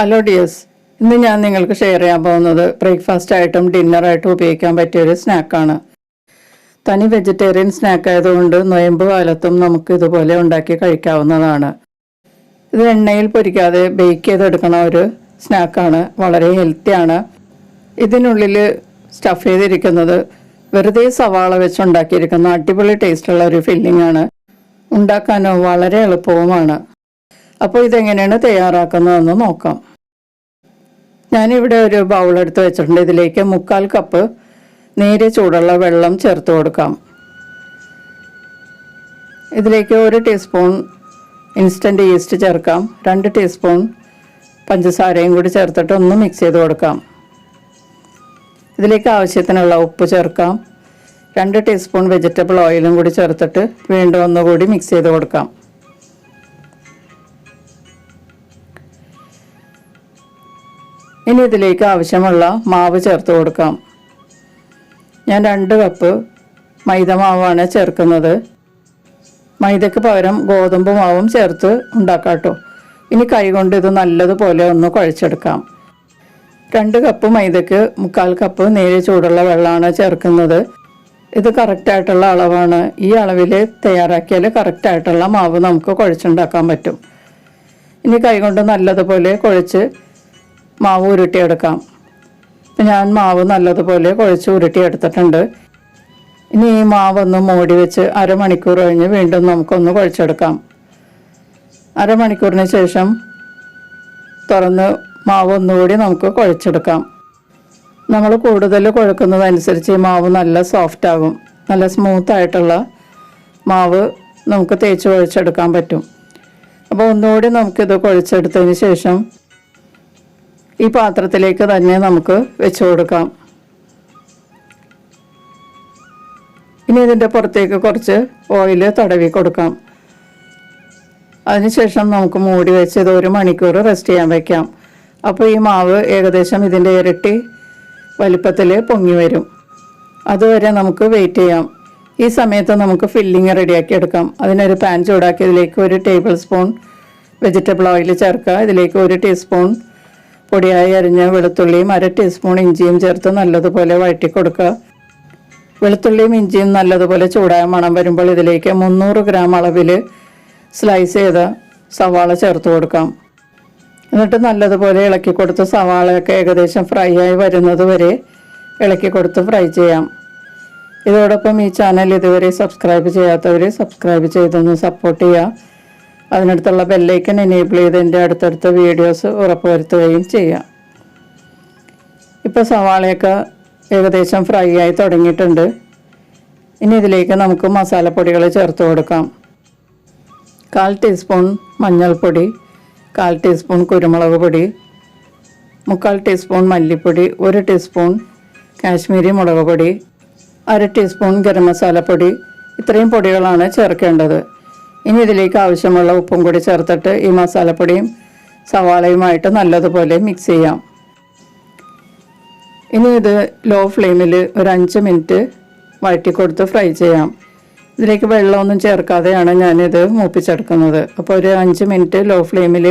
Hello dears ഇന്ന് ഞാൻ നിങ്ങൾക്ക് ഷെയർ ചെയ്യാൻ പോകുന്നത് ബ്രേക്ക്ഫാസ്റ്റ് ആയിട്ടും ഡിന്നറായിട്ടും ഉപയോഗിക്കാൻ പറ്റിയ ഒരു സ്നാക്കാണ് തനി വെജിറ്റേറിയൻ സ്നാക്ക് ആയതുകൊണ്ട് നൊയമ്പ് കാലത്തും നമുക്ക് ഇതുപോലെ ഉണ്ടാക്കി കഴിക്കാവുന്നതാണ്. ഇത് എണ്ണയിൽ പൊരിക്കാതെ ബേക്ക് ചെയ്തെടുക്കണ ഒരു സ്നാക്കാണ് വളരെ ഹെൽത്തിയാണ് ഇതിനുള്ളിൽ സ്റ്റഫ് ചെയ്തിരിക്കുന്നത് വെറുതെ സവാള വെച്ചുണ്ടാക്കിയിരിക്കുന്ന അടിപൊളി ടേസ്റ്റുള്ള ഒരു ഫില്ലിംഗ് ആണ്. ഉണ്ടാക്കാനോ വളരെ എളുപ്പവുമാണ്. അപ്പോൾ ഇതെങ്ങനെയാണ് തയ്യാറാക്കുന്നതെന്ന് നോക്കാം. ഞാനിവിടെ ഒരു ബൗൾ എടുത്ത് വെച്ചിട്ടുണ്ട്. ഇതിലേക്ക് മുക്കാൽ കപ്പ് നേരിയ ചൂടുള്ള വെള്ളം ചേർത്ത് കൊടുക്കാം. ഇതിലേക്ക് ഒരു ടീസ്പൂൺ ഇൻസ്റ്റന്റ് ഈസ്റ്റ് ചേർക്കാം. രണ്ട് ടീസ്പൂൺ പഞ്ചസാരയും കൂടി ചേർത്തിട്ട് ഒന്ന് മിക്സ് ചെയ്ത് കൊടുക്കാം. ഇതിലേക്ക് ആവശ്യത്തിനുള്ള ഉപ്പ് ചേർക്കാം. രണ്ട് ടീസ്പൂൺ വെജിറ്റബിൾ ഓയിലും കൂടി ചേർത്തിട്ട് വീണ്ടും ഒന്നുകൂടി മിക്സ് ചെയ്ത് കൊടുക്കാം. ഇനി ഇതിലേക്ക് ആവശ്യമുള്ള മാവ് ചേർത്ത് കൊടുക്കാം. ഞാൻ രണ്ട് കപ്പ് മൈദ മാവാണ് ചേർക്കുന്നത്. മൈദയ്ക്ക് പകരം ഗോതമ്പ് മാവും ചേർത്ത് ഉണ്ടാക്കാം കേട്ടോ ഇനി കൈകൊണ്ട് ഇത് നല്ലതുപോലെ ഒന്ന് കുഴച്ചെടുക്കാം. രണ്ട് കപ്പ് മൈദയ്ക്ക് മുക്കാൽ കപ്പ് നേരെ ചൂടുള്ള വെള്ളമാണ് ചേർക്കുന്നത്. ഇത് കറക്റ്റായിട്ടുള്ള അളവാണ്. ഈ അളവിൽ തയ്യാറാക്കിയാൽ കറക്റ്റായിട്ടുള്ള മാവ് നമുക്ക് കുഴച്ചുണ്ടാക്കാൻ പറ്റും. ഇനി കൈകൊണ്ട് നല്ലതുപോലെ കുഴച്ച് മാവ് ഉരുട്ടിയെടുക്കാം. ഞാൻ മാവ് നല്ലതുപോലെ കുഴച്ച് ഉരുട്ടിയെടുത്തിട്ടുണ്ട്. ഇനി ഈ മാവൊന്ന് മൂടി വെച്ച് അരമണിക്കൂർ കഴിഞ്ഞ് വീണ്ടും നമുക്കൊന്ന് കുഴച്ചെടുക്കാം. അരമണിക്കൂറിന് ശേഷം തുറന്ന് മാവ് ഒന്നുകൂടി നമുക്ക് കുഴച്ചെടുക്കാം. നമ്മൾ കൂടുതൽ കുഴക്കുന്നതനുസരിച്ച് ഈ മാവ് നല്ല സോഫ്റ്റ് ആകും. നല്ല സ്മൂത്ത് ആയിട്ടുള്ള മാവ് നമുക്ക് തേച്ച് കുഴച്ചെടുക്കാൻ പറ്റും. അപ്പോൾ ഒന്നുകൂടി നമുക്കിത് കുഴച്ചെടുത്തതിന് ശേഷം ഈ പാത്രത്തിലേക്ക് തന്നെ നമുക്ക് വെച്ച് കൊടുക്കാം. ഇനി ഇതിന്റെ പുറത്തേക്ക് കുറച്ച് ഓയിൽ തടവി കൊടുക്കാം. അതിനുശേഷം നമുക്ക് മൂടി വെച്ച് ഇത് ഒരു മണിക്കൂർ റെസ്റ്റ് ചെയ്യാൻ വയ്ക്കാം അപ്പോൾ ഈ മാവ് ഏകദേശം ഇതിന്റെ ഇരട്ടി വലിപ്പത്തിൽ പൊങ്ങി വരും. അതുവരെ നമുക്ക് വെയിറ്റ് ചെയ്യാം. ഈ സമയത്ത് നമുക്ക് ഫില്ലിങ് റെഡിയാക്കി എടുക്കാം. അതിനൊരു പാൻ ചൂടാക്കി ഇതിലേക്ക് ഒരു ടേബിൾ സ്പൂൺ വെജിറ്റബിൾ ഓയിൽ ചേർക്കുക. ഇതിലേക്ക് ഒരു ടീസ്പൂൺ പൊടിയായി അരിഞ്ഞ വെളുത്തുള്ളിയും അര ടീസ്പൂൺ ഇഞ്ചിയും ചേർത്ത് നല്ലതുപോലെ വഴറ്റി കൊടുക്കുക വെളുത്തുള്ളിയും ഇഞ്ചിയും നല്ലതുപോലെ ചൂടായ മണം വരുമ്പോൾ ഇതിലേക്ക് മുന്നൂറ് ഗ്രാം അളവിൽ സ്ലൈസ് ചെയ്ത സവാള ചേർത്ത് കൊടുക്കാം. എന്നിട്ട് നല്ലതുപോലെ ഇളക്കി കൊടുത്ത് സവാളയൊക്കെ ഏകദേശം ഫ്രൈ ആയി വരുന്നത് വരെ ഇളക്കി കൊടുത്ത് ഫ്രൈ ചെയ്യാം. ഇതോടൊപ്പം ഈ ചാനൽ ഇതുവരെ സബ്സ്ക്രൈബ് ചെയ്യാത്തവർ സബ്സ്ക്രൈബ് ചെയ്തൊന്ന് സപ്പോർട്ട് ചെയ്യുക. അതിനടുത്തുള്ള ബെല്ലൈക്കൻ എനേബിൾ ചെയ്ത് എന്റെ അടുത്തടുത്ത വീഡിയോസ് ഉറപ്പുവരുത്തുകയും ചെയ്യാം. ഇപ്പോൾ സവാളയൊക്കെ ഏകദേശം ഫ്രൈ ആയി തുടങ്ങിയിട്ടുണ്ട്. ഇനി ഇതിലേക്ക് നമുക്ക് മസാലപ്പൊടികൾ ചേർത്ത് കൊടുക്കാം. കാൽ ടീസ്പൂൺ മഞ്ഞൾപ്പൊടി കാൽ ടീസ്പൂൺ കുരുമുളക് പൊടി മുക്കാൽ ടീസ്പൂൺ മല്ലിപ്പൊടി ഒരു ടീസ്പൂൺ കാശ്മീരി മുളക് പൊടി അര ടീസ്പൂൺ ഗരം മസാലപ്പൊടി ഇത്രയും പൊടികളാണ് ചേർക്കേണ്ടത്. ഇനി ഇതിലേക്ക് ആവശ്യമുള്ള ഉപ്പും കൂടി ചേർത്തിട്ട് ഈ മസാലപ്പൊടിയും സവാളയുമായിട്ട് നല്ലതുപോലെ മിക്സ് ചെയ്യാം. ഇനി ഇത് ലോ ഫ്ലെയിമിൽ ഒരു അഞ്ച് മിനിറ്റ് വഴറ്റിക്കൊടുത്ത് ഫ്രൈ ചെയ്യാം. ഇതിലേക്ക് വെള്ളമൊന്നും ചേർക്കാതെയാണ് ഞാനിത് മൂപ്പിച്ചെടുക്കുന്നത്. അപ്പോൾ ഒരു അഞ്ച് മിനിറ്റ് ലോ ഫ്ലെയിമിൽ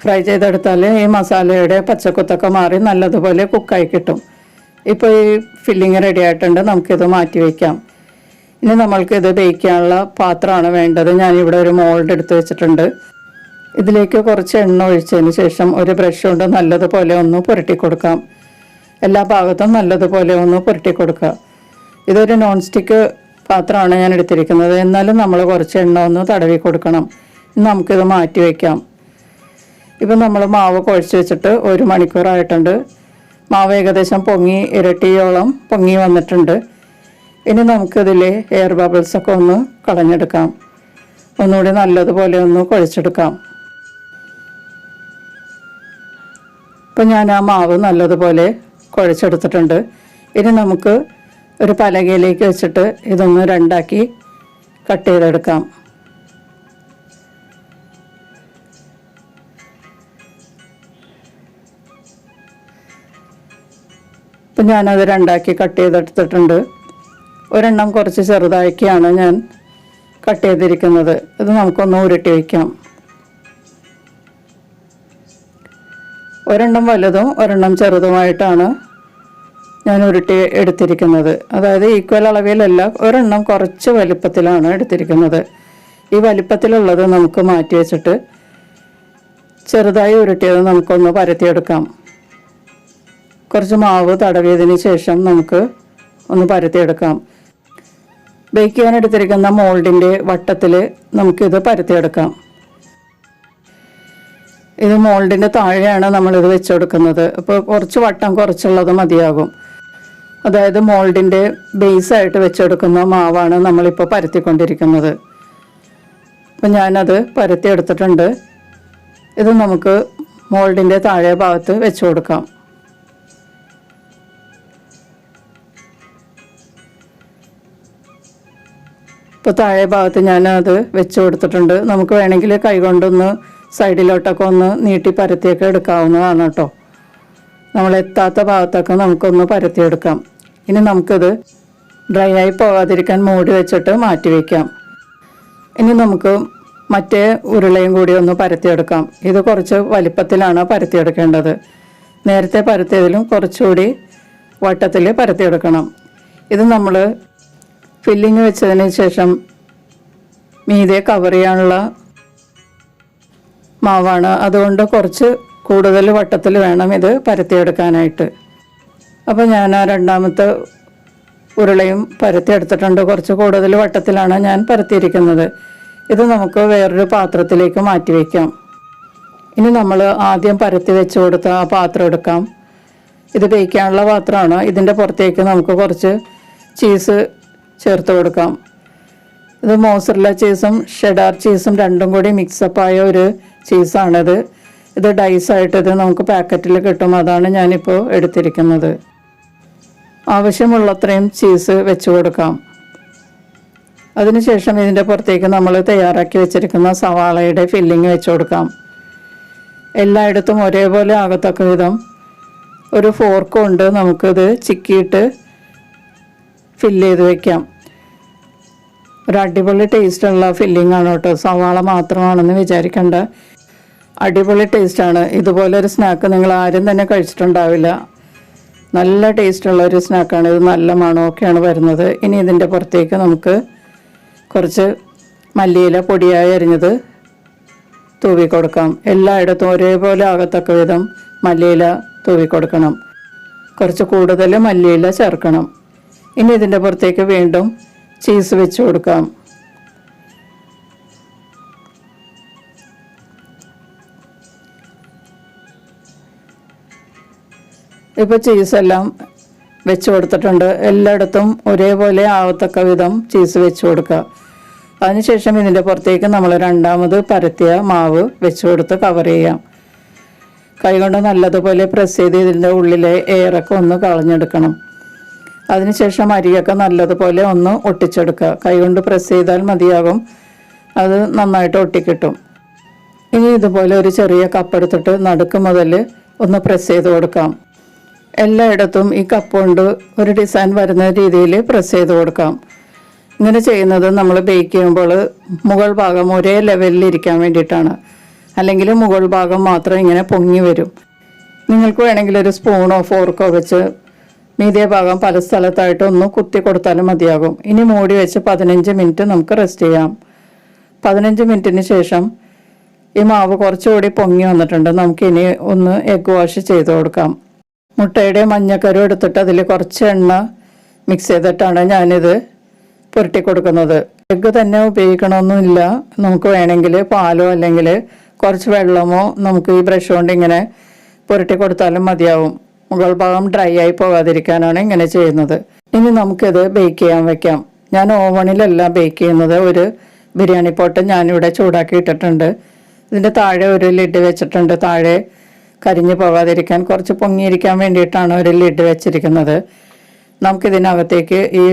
ഫ്രൈ ചെയ്തെടുത്താൽ ഈ മസാലയുടെ പച്ചക്കുത്തൊക്കെ മാറി നല്ലതുപോലെ കുക്കായി കിട്ടും. ഇപ്പോൾ ഈ ഫില്ലിങ് റെഡി ആയിട്ടുണ്ട്. നമുക്കിത് മാറ്റി വയ്ക്കാം ഇനി നമ്മൾക്ക് ഇത് തേക്കാനുള്ള പാത്രമാണ് വേണ്ടത്. ഞാനിവിടെ ഒരു മോൾഡ് എടുത്ത് വെച്ചിട്ടുണ്ട്. ഇതിലേക്ക് കുറച്ച് എണ്ണ ഒഴിച്ചതിന് ശേഷം ഒരു ബ്രഷ് കൊണ്ട് നല്ലതുപോലെ ഒന്ന് പുരട്ടി കൊടുക്കാം. എല്ലാ ഭാഗത്തും നല്ലതുപോലെ ഒന്ന് പുരട്ടി കൊടുക്കുക. ഇതൊരു നോൺ സ്റ്റിക്ക് പാത്രമാണ് ഞാൻ എടുത്തിരിക്കുന്നത്. എന്നാലും നമ്മൾ കുറച്ച് എണ്ണ ഒന്ന് തടവി കൊടുക്കണം. നമുക്കിത് മാറ്റി വയ്ക്കാം ഇപ്പം നമ്മൾ മാവ് കുഴച്ച് വെച്ചിട്ട് ഒരു മണിക്കൂറായിട്ടുണ്ട്. മാവ് ഏകദേശം പൊങ്ങി ഇരട്ടിയോളം പൊങ്ങി വന്നിട്ടുണ്ട്. ഇനി നമുക്കിതിൽ എയർ ബബിൾസൊക്കെ ഒന്ന് കളഞ്ഞെടുക്കാം. ഒന്നുകൂടി നല്ലതുപോലെ ഒന്ന് കുഴച്ചെടുക്കാം. ഇപ്പം ഞാൻ ആ മാവ് നല്ലതുപോലെ കുഴച്ചെടുത്തിട്ടുണ്ട്. ഇനി നമുക്ക് ഒരു പലകയിലേക്ക് വെച്ചിട്ട് ഇതൊന്ന് രണ്ടാക്കി കട്ട് ചെയ്തെടുക്കാം. ഇപ്പം ഞാനത് രണ്ടാക്കി കട്ട് ചെയ്തെടുത്തിട്ടുണ്ട്. ഒരെണ്ണം കുറച്ച് ചെറുതാക്കിയാണ് ഞാൻ കട്ട് ചെയ്തിരിക്കുന്നത്. ഇത് നമുക്കൊന്ന് ഉരുട്ടി വയ്ക്കാം ഒരെണ്ണം വലുതും ഒരെണ്ണം ചെറുതുമായിട്ടാണ് ഞാൻ ഉരുട്ടി എടുത്തിരിക്കുന്നത്. അതായത് ഈക്വൽ അളവിലല്ല ഒരെണ്ണം കുറച്ച് വലിപ്പത്തിലാണ് എടുത്തിരിക്കുന്നത്. ഈ വലിപ്പത്തിലുള്ളത് നമുക്ക് മാറ്റി വെച്ചിട്ട് ചെറുതായി ഉരുട്ടിയത് നമുക്കൊന്ന് പരത്തിയെടുക്കാം. കുറച്ച് മാവ് തടവിയതിന് ശേഷം നമുക്ക് ഒന്ന് പരത്തിയെടുക്കാം. ബേക്ക് ചെയ്യാൻ എടുത്തിരിക്കുന്ന മോൾഡിന്റെ വട്ടത്തിൽ നമുക്കിത് പരത്തിയെടുക്കാം. ഇത് മോൾഡിന്റെ താഴെയാണ് നമ്മളിത് വെച്ച് കൊടുക്കുന്നത് അപ്പോൾ കുറച്ച് വട്ടം കുറച്ചുള്ളത് മതിയാകും. അതായത് മോൾഡിന്റെ ബേസായിട്ട് വെച്ചെടുക്കുന്ന മാവാണ് നമ്മളിപ്പോൾ പരത്തിക്കൊണ്ടിരിക്കുന്നത്. അപ്പം ഞാനത് പരത്തി എടുത്തിട്ടുണ്ട് ഇത് നമുക്ക് മോൾഡിന്റെ താഴെ ഭാഗത്ത് വെച്ച് കൊടുക്കാം ഇപ്പോൾ താഴെ ഭാഗത്ത് ഞാൻ അത് വെച്ച് കൊടുത്തിട്ടുണ്ട്. നമുക്ക് വേണമെങ്കിൽ കൈകൊണ്ടൊന്ന് സൈഡിലോട്ടൊക്കെ ഒന്ന് നീട്ടി പരത്തിയൊക്കെ എടുക്കാവുന്നതാണ് കേട്ടോ. നമ്മൾ എത്താത്ത ഭാഗത്തൊക്കെ നമുക്കൊന്ന് പരത്തിയെടുക്കാം. ഇനി നമുക്കത് ഡ്രൈ ആയി പോകാതിരിക്കാൻ മൂടി വെച്ചിട്ട് മാറ്റി വയ്ക്കാം ഇനി നമുക്ക് മറ്റേ ഉരുളയും കൂടി ഒന്ന് പരത്തിയെടുക്കാം. ഇത് കുറച്ച് വലിപ്പത്തിലാണ് പരത്തിയെടുക്കേണ്ടത്. നേരത്തെ പരത്തിയതിലും കുറച്ചുകൂടി വട്ടത്തിൽ പരത്തിയെടുക്കണം. ഇത് നമ്മൾ ഫില്ലിങ് വെച്ചതിന് ശേഷം മീതെ കവർ ചെയ്യാനുള്ള മാവാണ്. അതുകൊണ്ട് കുറച്ച് കൂടുതൽ വട്ടത്തിൽ വേണം ഇത് പരത്തിയെടുക്കാനായിട്ട്. അപ്പോൾ ഞാൻ ആ രണ്ടാമത്തെ ഉരുളയും പരത്തിയെടുത്തിട്ടുണ്ട്. കുറച്ച് കൂടുതൽ വട്ടത്തിലാണ് ഞാൻ പരത്തിയിരിക്കുന്നത്. ഇത് നമുക്ക് വേറൊരു പാത്രത്തിലേക്ക് മാറ്റി വയ്ക്കാം ഇനി നമ്മൾ ആദ്യം പരത്തി വെച്ച് കൊടുത്ത ആ പാത്രം എടുക്കാം. ഇത് ബേക്കാനുള്ള പാത്രമാണ്. ഇതിന്റെ പുറത്തേക്ക് നമുക്ക് കുറച്ച് ചീസ് ചേർത്ത് കൊടുക്കാം. ഇത് മോസറല്ല ചീസും ഷെഡാർ ചീസും രണ്ടും കൂടി മിക്സപ്പായ ഒരു ചീസാണിത് ഇത് ഡൈസായിട്ട് ഇത് നമുക്ക് പാക്കറ്റിൽ കിട്ടും. അതാണ് ഞാനിപ്പോൾ എടുത്തിരിക്കുന്നത്. ആവശ്യമുള്ളത്രയും ചീസ് വെച്ച് കൊടുക്കാം. അതിനുശേഷം ഇതിന്റെ പുറത്തേക്ക് നമ്മൾ തയ്യാറാക്കി വെച്ചിരിക്കുന്ന സവാളയുടെ ഫില്ലിങ് വെച്ച് കൊടുക്കാം. എല്ലായിടത്തും ഒരേപോലെ ആകത്തക്ക വിധം ഒരു ഫോർക്ക് കൊണ്ട് നമുക്കിത് ചിക്കിയിട്ട് ഫില്ല് ചെയ്ത് വെക്കാം. ഒരു അടിപൊളി ടേസ്റ്റുള്ള ഫില്ലിംഗ് ആണ് കേട്ടോ. സവാള മാത്രമാണെന്ന് വിചാരിക്കേണ്ട. അടിപൊളി ടേസ്റ്റാണ് ഇതുപോലെ ഒരു സ്നാക്ക് നിങ്ങൾ ആരും തന്നെ കഴിച്ചിട്ടുണ്ടാവില്ല. നല്ല ടേസ്റ്റുള്ള ഒരു സ്നാക്കാണ് ഇത് നല്ല മണമൊക്കെയാണ് വരുന്നത്. ഇനി ഇതിന്റെ പുറത്തേക്ക് നമുക്ക് കുറച്ച് മല്ലിയില പൊടിയായി അരിഞ്ഞത് തൂവി കൊടുക്കാം. എല്ലായിടത്തും ഒരേപോലെ ആകത്തക്ക വിധം മല്ലിയില തൂവി കൊടുക്കണം. കുറച്ച് കൂടുതൽ മല്ലിയില ചേർക്കണം. ഇനി ഇതിന്റെ പുറത്തേക്ക് വീണ്ടും ചീസ് വെച്ച് കൊടുക്കാം. ഇപ്പോൾ ചീസെല്ലാം വെച്ച് കൊടുത്തിട്ടുണ്ട്. എല്ലായിടത്തും ഒരേപോലെ ആവത്തക്ക വിധം ചീസ് വെച്ച് കൊടുക്കുക. അതിനുശേഷം ഇതിന്റെ പുറത്തേക്ക് നമ്മൾ രണ്ടാമത് പരത്തിയ മാവ് വെച്ച് കൊടുത്ത് കവർ ചെയ്യാം. കൈകൊണ്ട് നല്ലതുപോലെ പ്രസ് ചെയ്ത് ഇതിന്റെ ഉള്ളിലെ എയറൊക്കെ ഒന്ന് കളഞ്ഞെടുക്കണം. അതിനുശേഷം അരിയൊക്കെ നല്ലതുപോലെ ഒന്ന് ഒട്ടിച്ചെടുക്കുക. കൈകൊണ്ട് പ്രസ് ചെയ്താൽ മതിയാകും. അത് നന്നായിട്ട് ഒട്ടിക്കിട്ടും. ഇനി ഇതുപോലെ ഒരു ചെറിയ കപ്പെടുത്തിട്ട് നടുക്ക് മുതൽ ഒന്ന് പ്രസ് ചെയ്ത് കൊടുക്കാം. എല്ലായിടത്തും ഈ കപ്പ് കൊണ്ട് ഒരു ഡിസൈൻ വരുന്ന രീതിയിൽ പ്രസ് ചെയ്ത് കൊടുക്കാം. ഇങ്ങനെ ചെയ്യുന്നത് നമ്മൾ ബേക്ക് ചെയ്യുമ്പോൾ മുകൾ ഭാഗം ഒരേ ലെവലിൽ ഇരിക്കാൻ വേണ്ടിയിട്ടാണ്. അല്ലെങ്കിൽ മുകൾ ഭാഗം മാത്രം ഇങ്ങനെ പൊങ്ങി വരും. നിങ്ങൾക്ക് വേണമെങ്കിൽ ഒരു സ്പൂണോ ഫോർക്കോ വെച്ച് മീതിയ ഭാഗം പല സ്ഥലത്തായിട്ട് ഒന്ന് കുത്തി കൊടുത്താലും മതിയാകും. ഇനി മൂടി വെച്ച് പതിനഞ്ച് മിനിറ്റ് നമുക്ക് റെസ്റ്റ് ചെയ്യാം. പതിനഞ്ച് മിനിറ്റിന് ശേഷം ഈ മാവ് കുറച്ചുകൂടി പൊങ്ങി വന്നിട്ടുണ്ട്. നമുക്കിനി ഒന്ന് എഗ് വാഷ് ചെയ്ത് കൊടുക്കാം. മുട്ടയുടെ മഞ്ഞക്കരു എടുത്തിട്ട് അതിൽ കുറച്ച് എണ്ണ മിക്സ് ചെയ്തിട്ടാണ് ഞാനിത് പുരട്ടി കൊടുക്കുന്നത്. എഗ്ഗ് തന്നെ ഉപയോഗിക്കണമെന്നില്ല നമുക്ക് വേണമെങ്കിൽ പാലോ അല്ലെങ്കിൽ കുറച്ച് വെള്ളമോ നമുക്ക് ഈ ബ്രഷ് കൊണ്ട് ഇങ്ങനെ പുരട്ടി കൊടുത്താലും മതിയാവും. മുകൾ ഭാഗം ഡ്രൈ ആയി പോകാതിരിക്കാനാണ് ഇങ്ങനെ ചെയ്യുന്നത്. ഇനി നമുക്കിത് ബേക്ക് ചെയ്യാൻ വെക്കാം. ഞാൻ ഓവണിലല്ല ബേക്ക് ചെയ്യുന്നത്. ഒരു ബിരിയാണി പോട്ട് ഞാനിവിടെ ചൂടാക്കി ഇട്ടിട്ടുണ്ട്. ഇതിന്റെ താഴെ ഒരു ലിഡ് വെച്ചിട്ടുണ്ട്. താഴെ കരിഞ്ഞു പോകാതിരിക്കാൻ കുറച്ച് പൊങ്ങിയിരിക്കാൻ വേണ്ടിയിട്ടാണ് ഒരു ലിഡ് വെച്ചിരിക്കുന്നത്. നമുക്കിതിനകത്തേക്ക് ഈ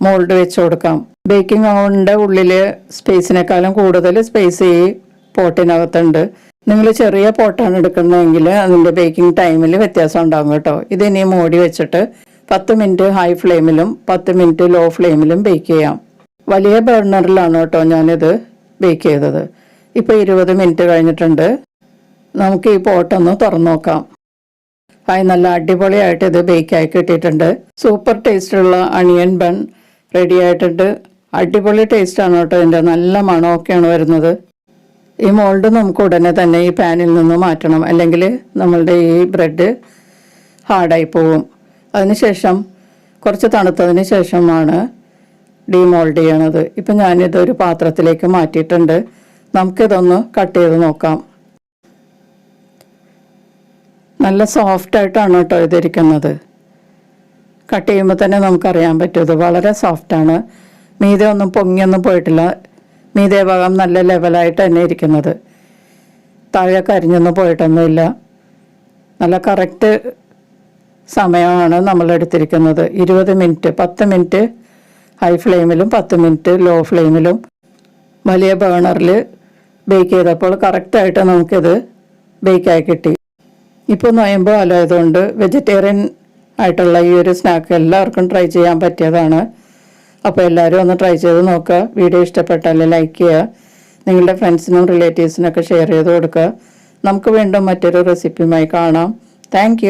മോൾഡ് വെച്ച് കൊടുക്കാം. ബേക്കിംഗ് ഓവണിന്റെ ഉള്ളിൽ സ്പേസിനേക്കാളും കൂടുതൽ സ്പേസ് ഈ പോട്ടിനകത്തുണ്ട്. നിങ്ങൾ ചെറിയ പോട്ടാണ് എടുക്കുന്നതെങ്കിൽ അതിന്റെ ബേക്കിംഗ് ടൈമിൽ വ്യത്യാസം ഉണ്ടാകും കേട്ടോ. ഇതിനി മൂടി വെച്ചിട്ട് പത്ത് മിനിറ്റ് ഹൈ ഫ്ലെയിമിലും പത്ത് മിനിറ്റ് ലോ ഫ്ലെയിമിലും ബേക്ക് ചെയ്യാം. വലിയ ബർണറിലാണ് കേട്ടോ ഞാനിത് ബേക്ക് ചെയ്തത്. ഇപ്പോൾ ഇരുപത് മിനിറ്റ് കഴിഞ്ഞിട്ടുണ്ട്. നമുക്ക് ഈ പോട്ടൊന്ന് തുറന്നു നോക്കാം. ഹായ് നല്ല അടിപൊളിയായിട്ട് ഇത് ബേക്കായി കിട്ടിയിട്ടുണ്ട്. സൂപ്പർ ടേസ്റ്റുള്ള അണിയൻ ബൺ റെഡി ആയിട്ടുണ്ട്. അടിപൊളി ടേസ്റ്റാണ് കേട്ടോ ഇതിന്റെ. നല്ല മണമൊക്കെയാണ് വരുന്നത്. ഈ മോൾഡ് നമുക്ക് ഉടനെ തന്നെ ഈ പാനിൽ നിന്ന് മാറ്റണം. അല്ലെങ്കിൽ നമ്മളുടെ ഈ ബ്രെഡ് ഹാർഡായി പോവും. അതിനുശേഷം കുറച്ച് തണുത്തതിന് ശേഷമാണ് ഡീമോൾഡ് ചെയ്യണത്. ഇപ്പം ഞാനിതൊരു പാത്രത്തിലേക്ക് മാറ്റിയിട്ടുണ്ട്. നമുക്കിതൊന്ന് കട്ട് ചെയ്ത് നോക്കാം. നല്ല സോഫ്റ്റ് ആയിട്ടാണ് കേട്ടോ ഇതിരിക്കുന്നത്. കട്ട് ചെയ്യുമ്പോൾ തന്നെ നമുക്കറിയാൻ പറ്റും ഇത് വളരെ സോഫ്റ്റാണ്. മീതെ ഒന്നും പൊങ്ങിയൊന്നും പോയിട്ടില്ല. മീതെ ഭാഗം നല്ല ലെവലായിട്ട് തന്നെ ഇരിക്കുന്നത്. താഴെ കരിഞ്ഞൊന്നും പോയിട്ടൊന്നുമില്ല. നല്ല കറക്റ്റ് സമയമാണ് നമ്മൾ എടുത്തിരിക്കുന്നത്. ഇരുപത് മിനിറ്റ് പത്ത് മിനിറ്റ് ഹൈ ഫ്ലെയിമിലും പത്ത് മിനിറ്റ് ലോ ഫ്ലെയിമിലും വലിയ ബേണറിൽ ബേക്ക് ചെയ്തപ്പോൾ കറക്റ്റായിട്ട് നമുക്കിത് ബേക്കായി കിട്ടി. ഇപ്പോൾ നോയമ്പ് കാലമായതുകൊണ്ട് വെജിറ്റേറിയൻ ആയിട്ടുള്ള ഈ ഒരു സ്നാക്ക് എല്ലാവർക്കും ട്രൈ ചെയ്യാൻ പറ്റിയതാണ്. അപ്പോൾ എല്ലാവരും ഒന്ന് ട്രൈ ചെയ്ത് നോക്കുക വീഡിയോ ഇഷ്ടപ്പെട്ടാൽ ലൈക്ക് ചെയ്യുക. നിങ്ങളുടെ ഫ്രണ്ട്സിനും റിലേറ്റീവ്സിനൊക്കെ ഷെയർ ചെയ്ത് കൊടുക്കുക നമുക്ക് വീണ്ടും മറ്റൊരു റെസിപ്പിയുമായി കാണാം. താങ്ക്